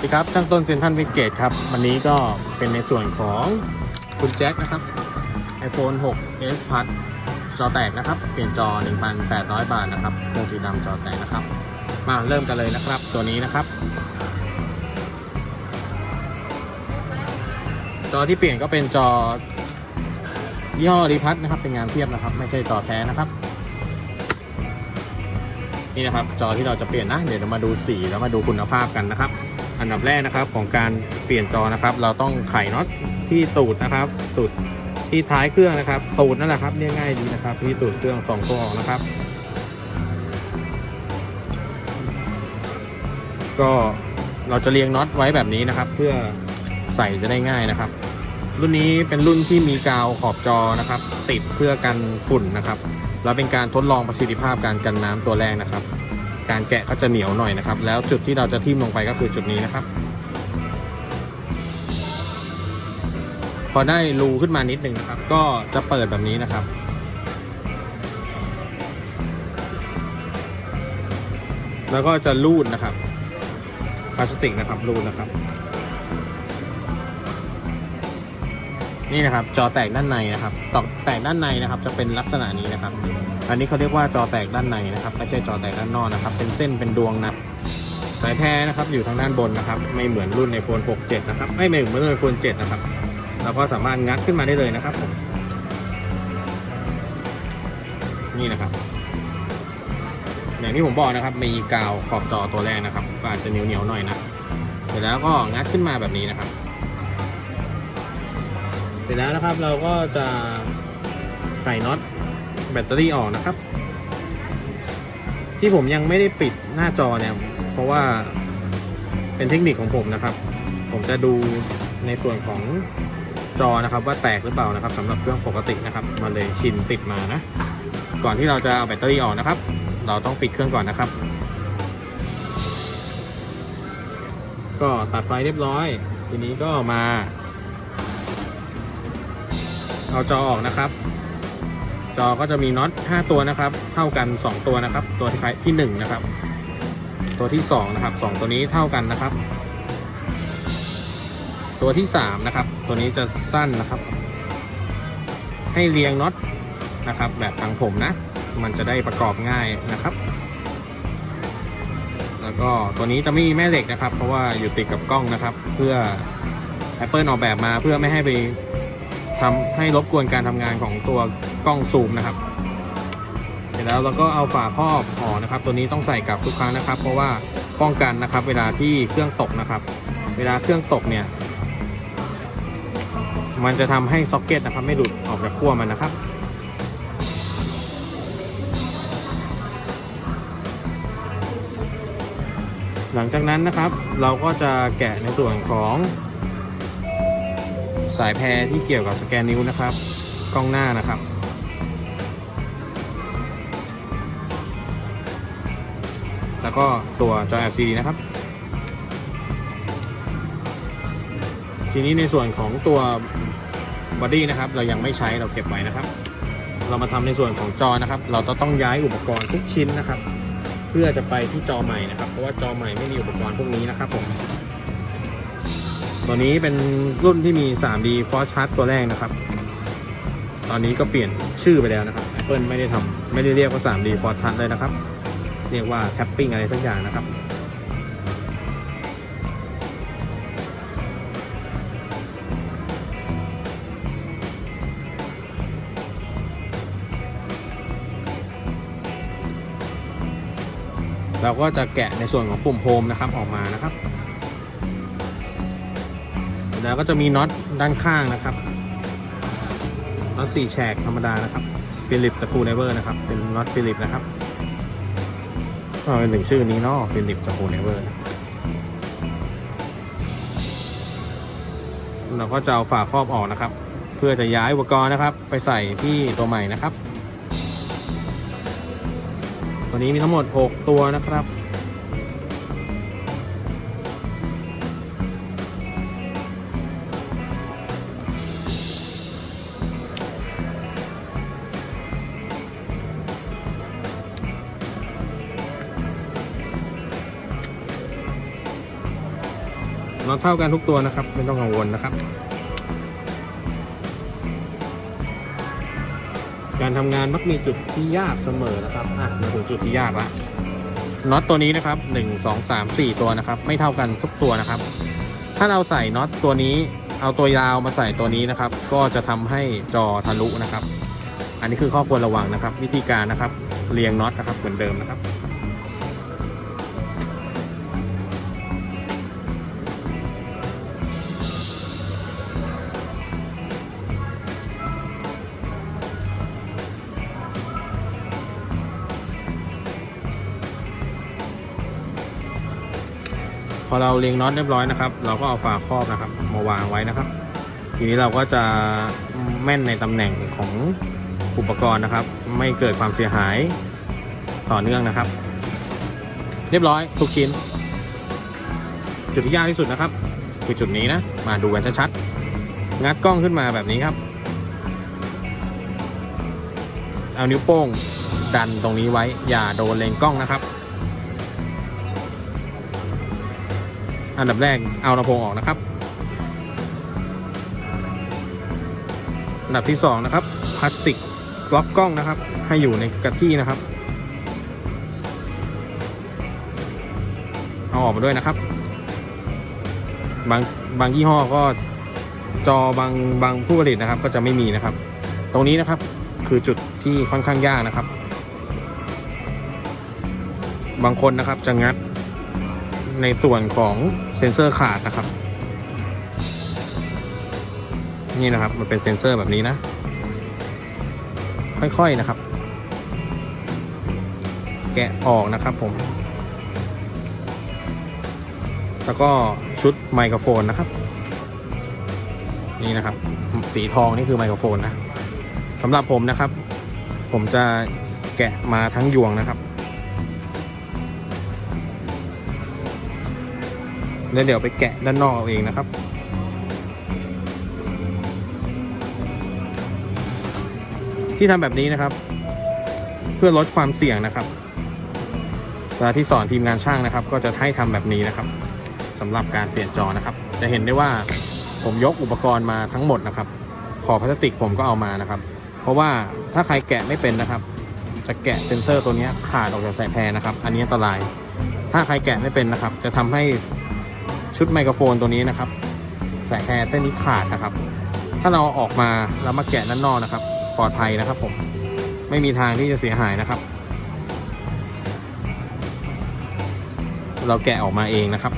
สวัสดีครับช่างต้นเซนทันเวกเกตครับ วันนี้ก็เป็นในส่วนของคุณแจ็คนะครับ iPhone 6 s Plus จอแตกนะครับ เปลี่ยนจอ 1,800 บาทนะครับเครื่องสีดำจอแตกนะครับ มาเริ่มกันเลยนะครับ ตัวนี้นะครับ จอที่เปลี่ยนก็เป็นจอยี่ห้อรีพัทนะครับ เป็นงานเทียบนะครับ ไม่ใช่จอแท้นะครับนี่นะครับจอที่เราจะเปลี่ยนนะ เดี๋ยวเรามาดูสีแล้วมาดูคุณภาพกันนะครับ อันดับแรกนะครับของการเปลี่ยนจอนะครับ เราต้องไขน็อตที่ตูดนะครับ ตูดที่ท้ายเครื่องนะครับ ตูดนั่นแหละครับเรียกง่ายดีนะครับที่ตูดเครื่องสองตัวออกนะครับ ก็เราจะเรียงน็อตไว้แบบนี้นะครับ เพื่อใส่จะได้ง่ายนะครับ รุ่นนี้เป็นรุ่นที่มีกาวขอบจอนะครับ ติดเพื่อกันฝุ่นนะครับ แล้วเป็นการทดลองประสิทธิภาพการกันน้ำตัวแรกนะครับ การแกะก็จะเหนียวหน่อยนะครับ แล้วจุดที่เราจะทิ่มลงไปก็คือจุดนี้นะครับ พอได้รูขึ้นมานิดนึงนะครับ ก็จะเปิดแบบนี้นะครับ แล้วก็จะรูดนะครับพลาสติกนะครับรูดนะครับ นี่นะครับจอแตกด้านในนะครับตอกแตกด้านในนะครับ จะเป็นลักษณะนี้นะครับ อันนี้เขาเรียกว่าจอแตกด้านในนะครับ ไม่ใช่จอแตกด้านนอกนะครับ เป็นเส้นเป็นดวงนะ สายแท้นะครับอยู่ทางด้านบนนะครับ ไม่เหมือนรุ่น iPhone 6 7 นะครับ ไม่เหมือนรุ่น iPhone 7นะครับ เราก็สามารถงัดขึ้นมาได้เลยนะครับ นี่นะครับ อย่างที่ผมบอกนะครับ มีกาวขอบจอตัวแรกนะครับก็อาจจะเหนียวเหนียวๆหน่อยนะ เสร็จแล้วก็งัดขึ้นมาแบบนี้นะครับ เสร็จแล้วนะครับเราก็จะใส่น็อต บตเตอรี่ออกนะครับ ที่ผมยังไม่ได้ปิดหน้าจอเนี่ย เพราะว่าเป็นเทคนิคของผมนะครับ ผมจะดูในส่วนของจอนะครับ ว่าแตกหรือเปล่านะครับสำหรับเครื่องปกตินะครับมันเลยชินติดมานะ ก่อนที่เราจะเอาแบตเตอรี่ออกนะครับ เราต้องปิดเครื่องก่อนนะครับ ก็ตัดไฟเรียบร้อย ทีนี้ก็มา เอาจอออกนะครับ จอก็จะมีน็อต5ตัวนะครับ เท่ากัน 2 ตัวนะครับ ตัวที่1นะครับ ตัวที่2นะครับ2ตัวนี้เท่ากันนะครับ ตัวที่3นะครับ ตัวนี้จะสั้นนะครับ ให้เรียงน็อตนะครับ แบบทางผมนะ มันจะได้ประกอบง่ายนะครับ แล้วก็ตัวนี้จะไม่มีแม่เหล็กนะครับ เพราะว่าอยู่ติดกับกล้องนะครับ เพื่อ Apple ออกแบบมาเพื่อไม่ให้ไป ทำให้รบกวนการทำงานของตัวกล้องซูมนะครับ เสร็จแล้วเราก็เอาฝาครอบออนะครับ ตัวนี้ต้องใส่กับทุกครั้งนะครับ เพราะว่าป้องกันนะครับ เวลาที่เครื่องตกนะครับ เวลาเครื่องตกเนี่ย มันจะทำให้ซ็อกเก็ตนะครับ ไม่หลุดออกจากขั้วมันนะครับหลังจากนั้นนะครับเราก็จะแกะในส่วนของ สายแพรที่เกี่ยวกับสแกนนิ้วนะครับ กล้องหน้านะครับ แล้วก็ตัวจอ LCD นะครับ ทีนี้ในส่วนของตัวบอดี้นะครับ เรายังไม่ใช้เราเก็บไว้นะครับ เรามาทำในส่วนของจอนะครับ เราจะต้องย้ายอุปกรณ์ทุกชิ้นนะครับ เพื่อจะไปที่จอใหม่นะครับ เพราะว่าจอใหม่ไม่มีอุปกรณ์พวกนี้นะครับผม ตัวนี้เป็นรุ่นที่มี 3D Force Touch ตัวแรกนะครับ ตอนนี้ก็เปลี่ยนชื่อไปแล้วนะครับ Apple ไม่ได้ทำไม่ได้เรียกว่า 3D Force Touch เลยนะครับ เรียกว่า Tapping อะไรสักอย่างนะครับเราก็จะแกะในส่วนของปุ่มโฮมนะครับออกมานะครับ แล้วก็จะมีน็อตด้านข้างนะครับน็อตสี่แฉกธรรมดานะครับฟิลิปสกูเนเวอร์นะครับ เป็นน็อตฟิลิปนะครับก็เป็นถึงชื่อนี้เนาะฟิลิปสกูเนเวอร์เราก็จะเอาฝาครอบออกนะครับ เพื่อจะย้ายอุปกรณ์นะครับ ไปใส่ที่ตัวใหม่นะครับ ตัวนี้มีทั้งหมด 6 ตัวนะครับ น็อตเท่ากันทุกตัวนะครับ ไม่ต้องกังวลนะครับ การทำงานมักมีจุดที่ยากเสมอนะครับอะมาถึงจุดที่ยากละน็อตตัวนี้นะครับหนึ่งสองสามสี่ตัวนะครับ ไม่เท่ากันทุกตัวนะครับ ถ้าเราใส่น็อตตัวนี้ เอาตัวยาวมาใส่ตัวนี้นะครับ ก็จะทำให้จอทะลุนะครับ อันนี้คือข้อควรระวังนะครับ วิธีการนะครับเรียงน็อตนะครับเหมือนเดิมนะครับ พอเราเรียงน็อตเรียบร้อยนะครับ เราก็เอาฝาครอบนะครับ มาวางไว้นะครับ ทีนี้เราก็จะแม่นในตำแหน่งของอุปกรณ์นะครับ ไม่เกิดความเสียหายต่อเนื่องนะครับ เรียบร้อยทุกชิ้น จุดที่ยากที่สุดนะครับ คือจุดนี้นะ มาดูกันชัดๆงัดกล้องขึ้นมาแบบนี้ครับ เอานิ้วโป้งดันตรงนี้ไว้อย่าโดนเลนส์กล้องนะครับ อันดับแรกเอาลำโพงออกนะครับ อันดับที่สองนะครับพลาสติกล็อกกล้องนะครับ ให้อยู่ในกระที่นะครับ เอาออกมาด้วยนะครับ บางบางยี่ห้อก็จอบางบางผู้ผลิตนะครับ ก็จะไม่มีนะครับ ตรงนี้นะครับคือจุดที่ค่อนข้างยากนะครับ บางคนนะครับจะงัด ในส่วนของเซ็นเซอร์ขาดนะครับ นี่นะครับมันเป็นเซ็นเซอร์แบบนี้นะ ค่อยๆนะครับ แกะออกนะครับผม แล้วก็ชุดไมโครโฟนนะครับ นี่นะครับ สีทองนี่คือไมโครโฟนนะสำหรับผมนะครับ ผมจะแกะมาทั้งยวงนะครับ แล้วเดี๋ยวไปแกะด้านนอกเอาเองนะครับ ที่ทำแบบนี้นะครับ เพื่อลดความเสี่ยงนะครับเวลาที่สอนทีมงานช่างนะครับ ก็จะให้ทำแบบนี้นะครับสำหรับการเปลี่ยนจอนะครับ จะเห็นได้ว่าผมยกอุปกรณ์มาทั้งหมดนะครับ ขอพลาสติกผมก็เอามานะครับ เพราะว่าถ้าใครแกะไม่เป็นนะครับ จะแกะเซนเซอร์ตัวนี้ขาดออกจากสายแพรนะครับ อันนี้อันตราย ถ้าใครแกะไม่เป็นนะครับ จะทำให้ ชุดไมโครโฟนตัวนี้นะครับสายแพรเส้นนี้ขาดนะครับ ถ้าเราอาออกมาแล้วมาแกะด้านนอกนะครับ ปลอดภัยนะครับ ผมไม่มีทางที่จะเสียหายนะครับ เราแกะออกมาเองนะครับ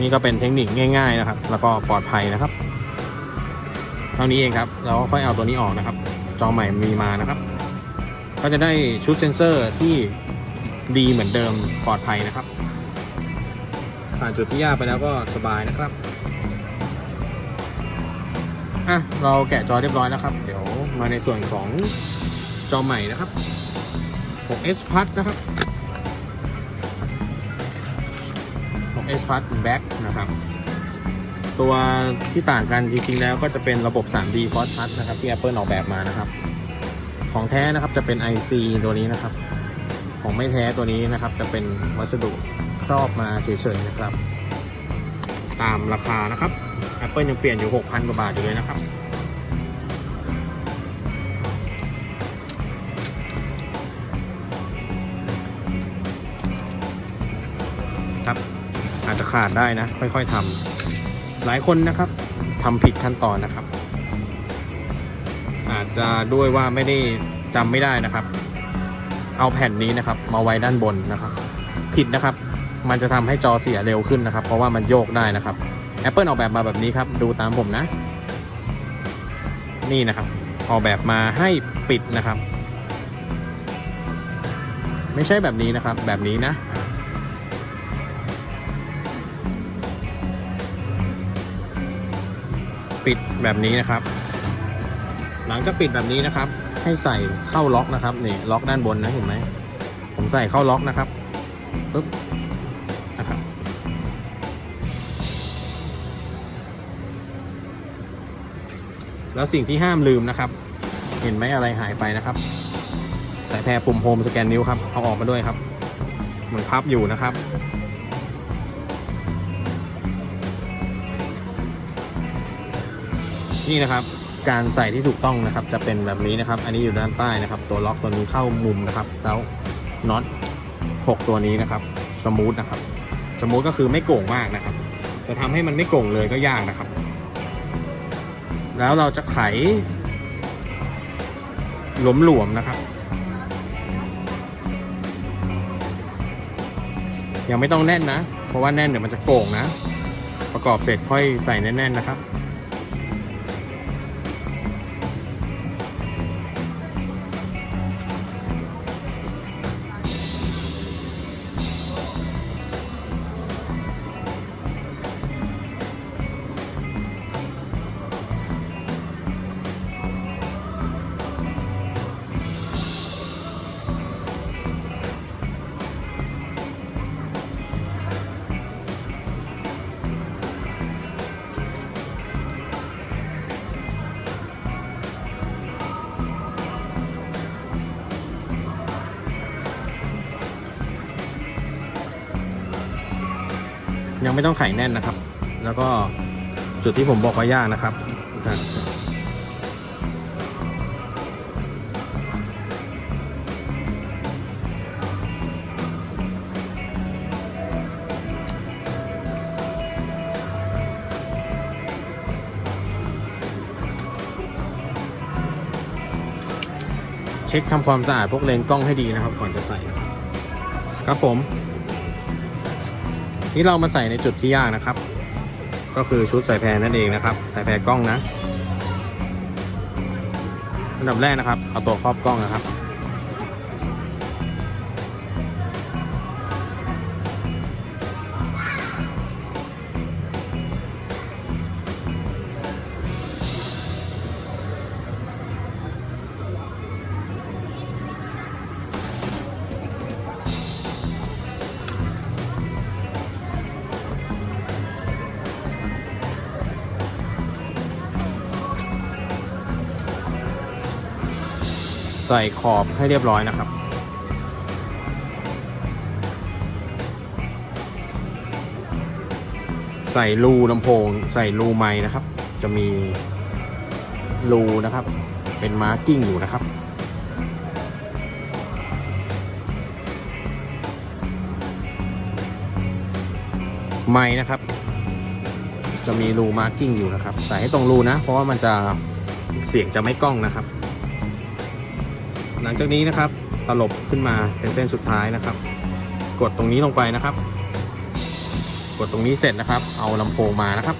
นี่ก็เป็นเทคนิคง่ายๆนะครับ แล้วก็ปลอดภัยนะครับ เท่านี้เองครับ เราก็ค่อยเอาตัวนี้ออกนะครับ จอใหม่มีมานะครับ ก็จะได้ชุดเซ็นเซอร์ที่ดีเหมือนเดิมปลอดภัยนะครับ ผ่านจุดที่ยากไปแล้วก็สบายนะครับอะเราแกะจอเรียบร้อยแล้วครับ เดี๋ยวมาในส่วนของจอใหม่นะครับ 6s Plus นะครับ 6s Plus Back นะครับ ตัวที่ต่างกันจริงๆแล้วก็จะเป็นระบบ 3D f o r Touch นะครับที่ Apple ออกแบบมานะครับ ของแท้นะครับจะเป็น IC ตัวนี้นะครับ ของไม่แท้ตัวนี้นะครับ จะเป็นวัสดุครอบมาเฉยๆนะครับ ตามราคานะครับ Apple ยังเปลี่ยนอยู่ 6,000 กว่าบาทอยู่เลยนะครับครับ อาจจะขาดได้นะ ค่อยๆทำหลายคนนะครับทำผิดขั้นตอนนะครับ อาจจะด้วยว่าไม่ได้จำไม่ได้นะครับ เอาแผ่นนี้นะครับ มาไว้ด้านบนนะครับ ผิดนะครับ มันจะทำให้จอเสียเร็วขึ้นนะครับ เพราะว่ามันโยกได้นะครับ Apple ออกแบบมาแบบนี้ครับ ดูตามผมนะ นี่นะครับ ออกแบบมาให้ปิดนะครับ ไม่ใช่แบบนี้นะครับ แบบนี้นะปิดแบบนี้นะครับ หลังจากปิดแบบนี้นะครับ ให้ใส่เข้าล็อกนะครับนี่ล็อกด้านบนนะเห็นไหมผมใส่เข้าล็อกนะครับปึ๊บนะครับแล้วสิ่งที่ห้ามลืมนะครับ เห็นไหมอะไรหายไปนะครับสายแพรปุ่มโฮมสแกนนิ้วครับเอาออกมาด้วยครับมันพับอยู่นะครับนี่นะครับ การใส่ที่ถูกต้องนะครับ จะเป็นแบบนี้นะครับ อันนี้อยู่ด้านใต้นะครับ ตัวล็อกตัวนี้เข้ามุมนะครับ แล้วน็อตหกตัวนี้นะครับ สมูทนะครับ สมูทก็คือไม่โก่งมากนะครับ จะทำให้มันไม่โก่งเลยก็ยากนะครับ แล้วเราจะไข หลวมๆนะครับ ยังไม่ต้องแน่นนะ เพราะว่าแน่นเดี๋ยวมันจะโก่งนะ ประกอบเสร็จค่อยใส่แน่นๆนะครับ ยังไม่ต้องไขแน่นนะครับ แล้วก็จุดที่ผมบอกว่ายากนะครับเช็คทำความสะอาดพวกเลนกล้องให้ดีนะครับ ก่อนจะใส่ครับผม ที่เรามาใส่ในจุดที่ยากนะครับ ก็คือชุดใส่แพรนั่นเองนะครับ ใส่แพรกล้องนะอันดับแรกนะครับ เอาตัวครอบกล้องนะครับ ใส่ขอบให้เรียบร้อยนะครับ ใส่รูลำโพง ใส่รูไม้นะครับ จะมีรูนะครับ เป็นมาร์กิ้งอยู่นะครับไม้นะครับ จะมีรูมาร์กิ้งอยู่นะครับ ใส่ให้ตรงรูนะ เพราะว่ามันจะเสียงจะไม่กล้องนะครับ หลังจากนี้นะครับตลบขึ้นมาเป็นเส้นสุดท้ายนะครับ กดตรงนี้ลงไปนะครับ กดตรงนี้เสร็จนะครับ เอาลำโพงมานะครับ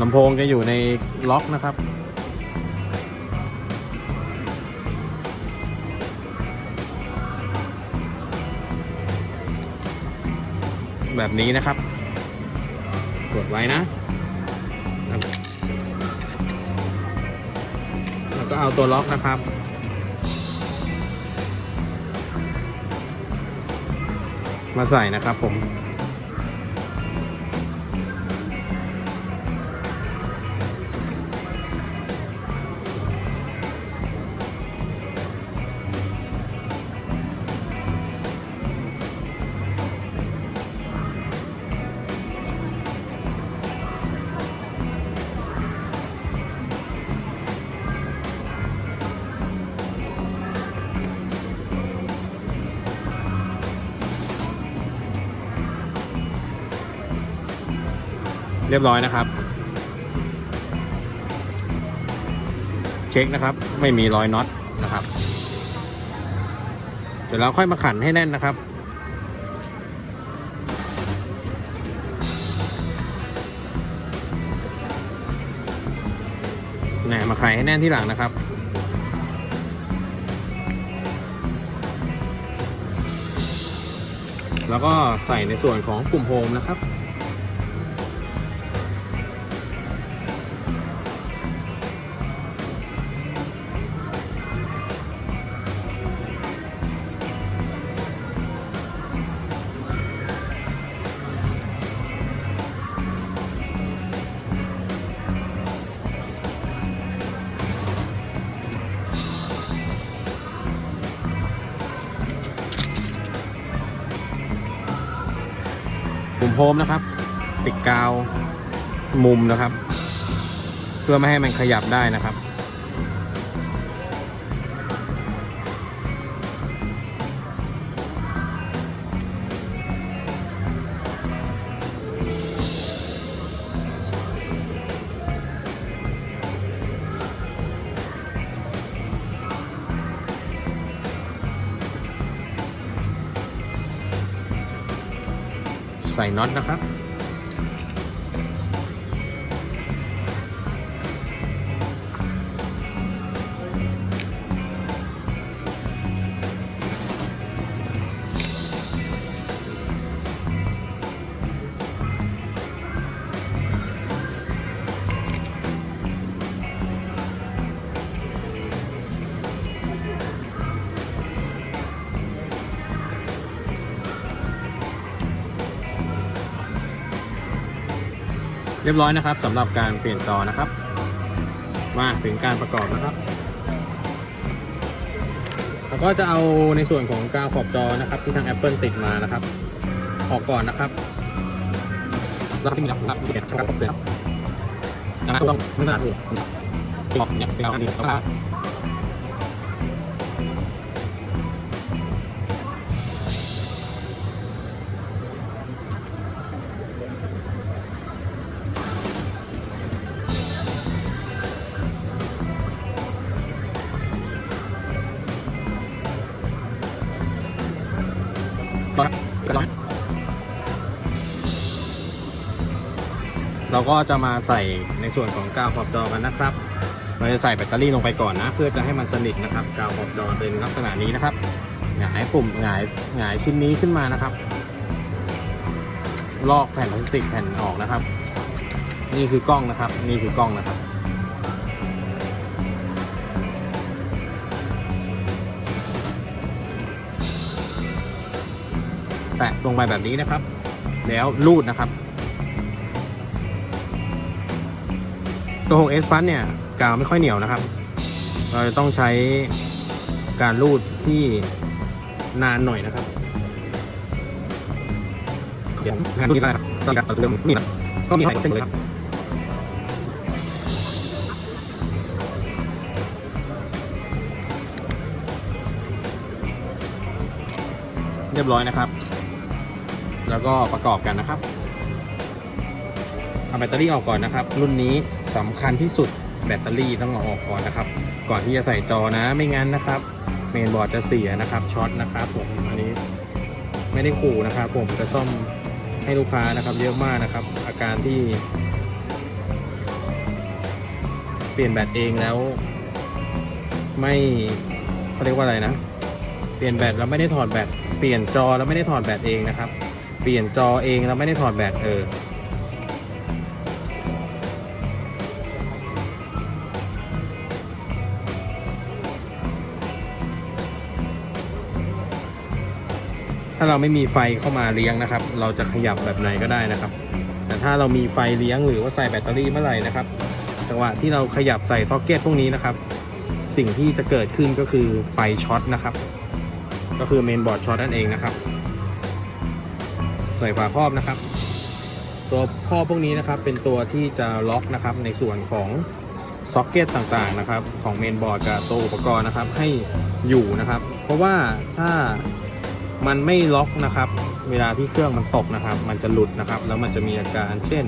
ลำโพงจะอยู่ในล็อกนะครับ แบบนี้นะครับ กดไว้นะ แล้วก็เอาตัวล็อกนะครับ มาใส่นะครับผม รียบร้อยนะครับ เช็คนะครับ ไม่มีรอยน็อตนะครับเดี๋ยวเราค่อยมาขันให้แน่นนะครับแหนมาไขให้แน่นที่หลังนะครับ แล้วก็ใส่ในส่วนของปุ่มโฮมนะครับ มนะครับ ติดกาวมุมนะครับ เพื่อไม่ให้มันขยับได้นะครับ ใส่น็อตนะครับ เรียบร้อยนะครับสำหรับการเปลี่ยนจอนะครับ มาถึงการประกอบนะครับแล้วก็จะเอาในส่วนของกาวขอบจอนะครับ ที่ทาง Apple ติดมานะครับ ออกก่อนนะครับแล้วที่มีรับรับเปลี่ยนช่องเปลี่ยนนะครับต้องไม่นานถูกเนี่ยออกเนี่ยเป็นเอาอันนี้แล้ว ก็จะมาใส่ในส่วนของกาวขอบจอกันนะครับ เราจะใส่แบตเตอรี่ลงไปก่อนนะ เพื่อจะให้มันสนิทนะครับกาวขอบจอเป็นลักษณะนี้นะครับหงายปุ่มหงายหงายชิ้นนี้ขึ้นมานะครับ ลอกแผ่นพลาสติกแผ่นออกนะครับ นี่คือกล้องนะครับ นี่คือกล้องนะครับแตะลงไปแบบนี้นะครับ แล้วรูดนะครับ ตัวของ S ฟันเนี่ยกาวไม่ค่อยเหนียวนะครับ เราจะต้องใช้การรูดที่นานหน่อยนะครับเดี๋ยวงานรูดนี้ได้ครับตอนการตัดเรื่องนี่นะก็มีให้เส้นเลยครับเรียบร้อยนะครับ แล้วก็ประกอบกันนะครับ เอาแบตเตอรี่ออกก่อนนะครับ รุ่นนี้ สำคัญที่สุดแบตเตอรี่ต้องเอาออกก่อนนะครับ ก่อนที่จะใส่จอนะไม่งั้นนะครับ เมนบอร์ดจะเสียนะครับช็อตนะครับผมอันนี้ไม่ได้ขู่นะครับ ผมจะซ่อมให้ลูกค้านะครับเยอะมากนะครับ อาการที่ เปลี่ยนแบตเองแล้ว ไม่เขาเรียกว่าอะไรนะ เปลี่ยนแบตแล้วไม่ได้ถอดแบตเปลี่ยนจอแล้วไม่ได้ถอดแบตเองนะครับ เปลี่ยนจอเองแล้วไม่ได้ถอดแบตเออาเราไม่มีไฟเข้ามาเลี้ยงนะครับ เราจะขยับแบบไหนก็ได้นะครับ แต่ถ้าเรามีไฟเลี้ยงหรือว่าใส่แบตเตอรี่เมื่อไหร่นะครับจังหวะที่เราขยับใส่ซ็อกเก็ตพวกนี้นะครับ สิ่งที่จะเกิดขึ้นก็คือไฟช็อตนะครับ ก็คือเมนบอร์ดช็อตนั่นเองนะครับ ใส่ฝาครอบนะครับ ตัวครอบพวกนี้นะครับ เป็นตัวที่จะล็อกนะครับ ในส่วนของซ็อกเก็ตต่างๆนะครับ ของเมนบอร์ดกับตัวอุปกรณ์นะครับให้อยู่นะครับ เพราะว่าถ้า มันไม่ล็อกนะครับ เวลาที่เครื่องมันตกนะครับ มันจะหลุดนะครับ แล้วมันจะมีอาการเช่น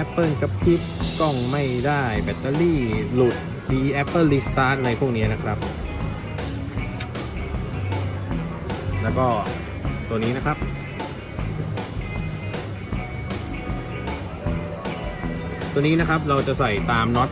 Apple กระพริบกล้องไม่ได้แบตเตอรี่หลุดดี Apple Restart อะไรพวกนี้นะครับ แล้วก็ตัวนี้นะครับ ตัวนี้นะครับเราจะใส่ตามน็อต